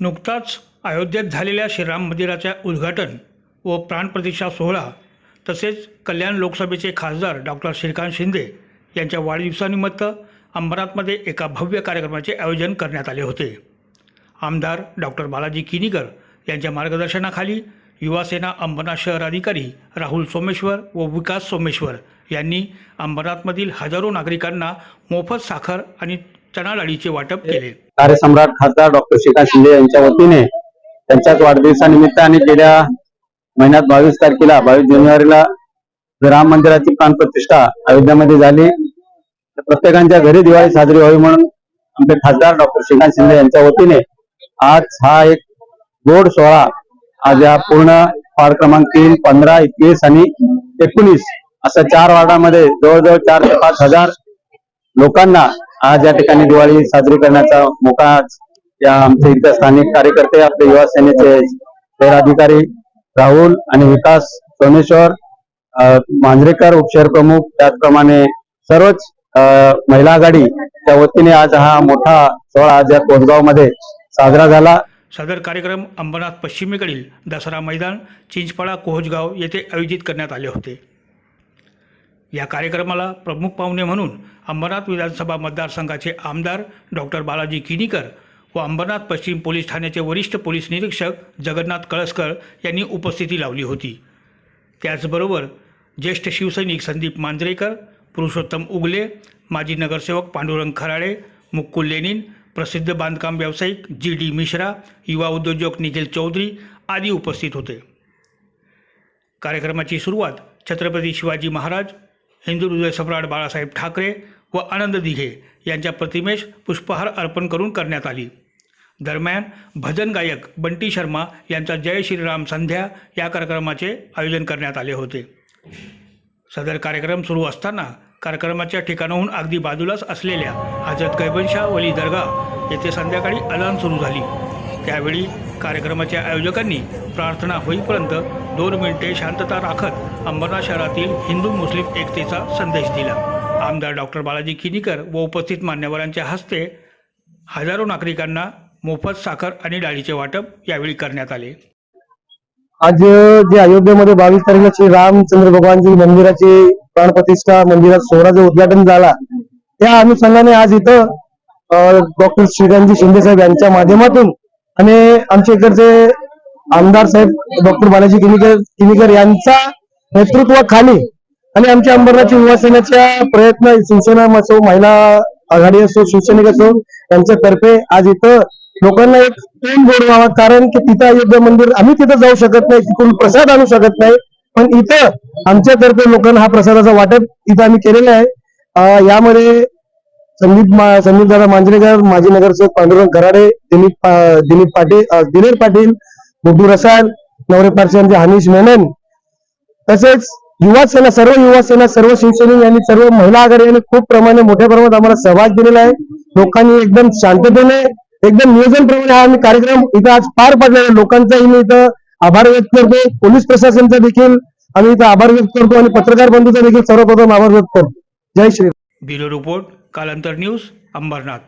नुकताच अयोध्येत झालेल्या श्रीराम मंदिराच्या उद्घाटन व प्राणप्रतिष्ठा सोहळा तसेच कल्याण लोकसभेचे खासदार डॉक्टर श्रीकांत शिंदे यांच्या वाढदिवसानिमित्त अंबरनाथमध्ये एका भव्य कार्यक्रमाचे आयोजन करण्यात आले होते. आमदार डॉक्टर बालाजी किनीकर यांच्या मार्गदर्शनाखाली युवासेना अंबरनाथ शहर अधिकारी राहुल सोमेश्वर व विकास सोमेश्वर यांनी अंबरनाथमधील हजारो नागरिकांना मोफत साखर आणि चणा डाळीचे वाटप केले. कार्यसम्राट खासदार डॉक्टर श्रीकांत शिंदे यांच्या वतीने त्यांच्याच वाढदिवसानिमित्त आणि गेल्या महिन्यात बावीस तारखेला बावीस जानेवारीला राम मंदिराची प्राणप्रतिष्ठा अयोध्यामध्ये झाली तर प्रत्येकांच्या घरी दिवाळी साजरी व्हावी म्हणून आमचे खासदार डॉक्टर श्रीकांत शिंदे यांच्या वतीने आज हा एक गोड सोहळा आज या पूर्ण वार्ड क्रमांक तीन पंधरा एकवीस आणि एकोणीस अशा चार वार्डामध्ये जवळजवळ चार ते पाच हजार लोकांना आज या ठिकाणी दिवाळी साजरी करण्याचा मोका आज या आमचे इथं स्थानिक कार्यकर्ते आपले युवा सेनेचे शहर अधिकारी राहुल आणि विकास सोमेश्वर मांजरेकर उपशहर प्रमुख त्याचप्रमाणे सर्वच महिला आघाडी त्या वतीने आज हा मोठा सोहळा आज या कोसगावमध्ये साजरा झाला. सदर कार्यक्रम अंबरनाथ पश्चिमेकडील दसरा मैदान चिंचपाडा कोहजगाव येथे आयोजित करण्यात आले होते. या कार्यक्रमाला प्रमुख पाहुणे म्हणून अंबरनाथ विधानसभा मतदारसंघाचे आमदार डॉक्टर बालाजी किनीकर व अंबरनाथ पश्चिम पोलीस ठाण्याचे वरिष्ठ पोलीस निरीक्षक जगन्नाथ कळसकर यांनी उपस्थिती लावली होती. त्याचबरोबर ज्येष्ठ शिवसैनिक संदीप मांजरेकर पुरुषोत्तम उगले माजी नगरसेवक पांडुरंग खराळे मुक्कुल लेनिन प्रसिद्ध बांधकाम व्यावसायिक जी डी मिश्रा युवा उद्योजक निखिल चौधरी आदी उपस्थित होते. कार्यक्रमाची सुरुवात छत्रपती शिवाजी महाराज हिंदुहृदय सम्राट बाळासाहेब ठाकरे व आनंद दिघे यांच्या प्रतिमेस पुष्पहार अर्पण करून करण्यात आली. दरम्यान भजन गायक बंटी शर्मा यांचा जय श्रीराम संध्या या कार्यक्रमाचे आयोजन करण्यात आले होते. सदर कार्यक्रम सुरू असताना कार्यक्रमाच्या ठिकाणाहून अगदी बाजूलाच असलेल्या हजरत गैबनशाह वली दर्गा येथे संध्याकाळी अलान सुरू झाली. त्यावेळी कार्यक्रमाच्या आयोजकांनी प्रार्थना होईपर्यंत दोन मिनिटे शांतता राखत अंबरनाथ शहरातील हिंदू मुस्लिम एकतेचा संदेश दिला. आमदार डॉक्टर बालाजी खिनीकर व उपस्थित मान्यवरांच्या हस्ते हजारो नागरिकांना मोफत साखर आणि डाळीचे वाटप यावेळी करण्यात आले. आज जे अयोध्येमध्ये बावीस तारखेला श्री रामचंद्र भगवानजी मंदिराची प्राणप्रतिष्ठा मंदिरात सोहळ्याचं उद्घाटन झाला. त्या अनुषंगाने आज इथं डॉक्टर श्रीकांतजी शिंदे साहेब यांच्या माध्यमातून आणि आमच्या इकडचे आमदार साहेब डॉक्टर बालाजी किनीकर किनीकर यांचा नेतृत्वाखाली आणि आमच्या अंबरनाथची युवा सेनेच्या प्रयत्न शिवसेना असो महिला आघाडी असो शिवसैनिक असो यांच्यातर्फे आज इथं लोकांना एक तोंड गोड व्हावा कारण की तिथं अयोध्या मंदिर आम्ही तिथं जाऊ शकत नाही तिकडून प्रसाद आणू शकत नाही. पण इथं आमच्यातर्फे लोकांना हा प्रसादाचा वाटप इथं आम्ही केलेला आहे. यामध्ये संदीप संदीप दादा मांजरेकर माजी नगरसेवक पांडुरंग घराडे दिलीप दिलीप पाटील अं, दिलीप पाटील गुड्डू रसाळ नवरे पारशांचे हनीश मेनन. तसेच युवा सेना सर्व युवा सेना सर्व शिवसैनिक यांनी सर्व महिला आघाडी यांनी खूप प्रमाणे मोठ्या प्रमाणात आम्हाला सहभाग दिलेला आहे. लोकांनी एकदम शांततेने एकदम नियोजनप्रमाणे हा आम्ही कार्यक्रम इथं आज पार पडलेला आहे. लोकांचाही मी इथं आभार व्यक्त करतो. पोलीस प्रशासनचा देखील आम्ही इथं आभार व्यक्त करतो आणि पत्रकार बंधूचा देखील सर्वप्रथम आभार व्यक्त करतो. जय Shri bureau report. Kalantar news Ambernath.